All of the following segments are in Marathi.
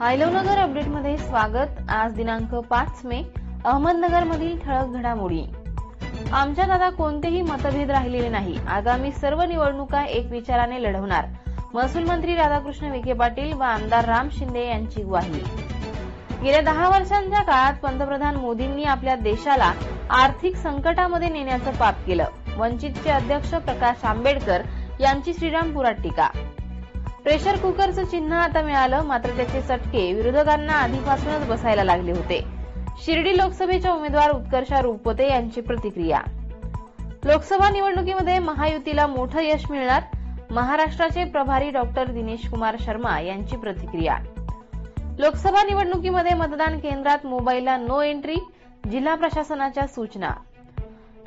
आयलवनगर अपडेटमध्ये स्वागत. आज दिनांक पाच मे अहमदनगरमधील ठळक घडामोडी. आमच्यात आता कोणतेही मतभेद राहिलेले नाही. आगामी सर्व निवडणुका एक विचाराने लढवणार. महसूल मंत्री राधाकृष्ण विखे पाटील व आमदार राम शिंदे यांची ग्वाही. गेल्या दहा वर्षांच्या काळात पंतप्रधान मोदींनी आपल्या देशाला आर्थिक संकटामध्ये नेण्याचं पाप केलं. वंचितचे अध्यक्ष प्रकाश आंबेडकर यांची श्रीरामपुरात टीका. प्रेशर कुकरचं चिन्ह आता मिळालं मात्र त्याचे चटके विरोधकांना आधीपासूनच बसायला लागले होते. शिर्डी लोकसभेच्या उमेदवार उत्कर्षा रुपवते यांची प्रतिक्रिया. लोकसभा निवडणुकीमध्ये महायुतीला मोठं यश मिळणार महाराष्ट्राचे प्रभारी डॉक्टर दिनेश कुमार शर्मा यांची प्रतिक्रिया. लोकसभा निवडणुकीमध्ये मतदान केंद्रात मोबाईलला नो एंट्री जिल्हा प्रशासनाच्या सूचना.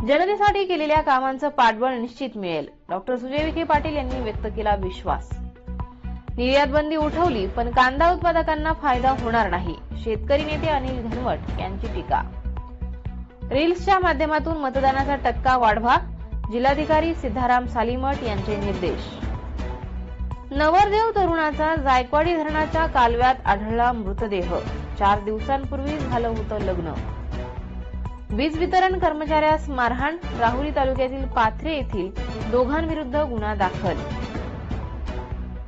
जनतेसाठी केलेल्या कामांचं पाठबळ निश्चित मिळेल डॉक्टर सुजय विखे पाटील यांनी व्यक्त केला विश्वास. निर्यात बंदी उठवली पण कांदा उत्पादकांना फायदा होणार नाही. शेतकरी नेते अनिल घनवट यांची टीका. रील्सच्या माध्यमातून मतदानाचा टक्का वाढवा जिल्हाधिकारी सिद्धाराम सालीमठ यांचे निर्देश. नवरदेव तरुणाचा जायकवाडी धरणाच्या कालव्यात आढळला मृतदेह. चार दिवसांपूर्वी झालं होतं लग्न. वीज वितरण कर्मचाऱ्यास मारहाण राहुरी तालुक्यातील पाथरे येथील दोघांविरुद्ध गुन्हा दाखल.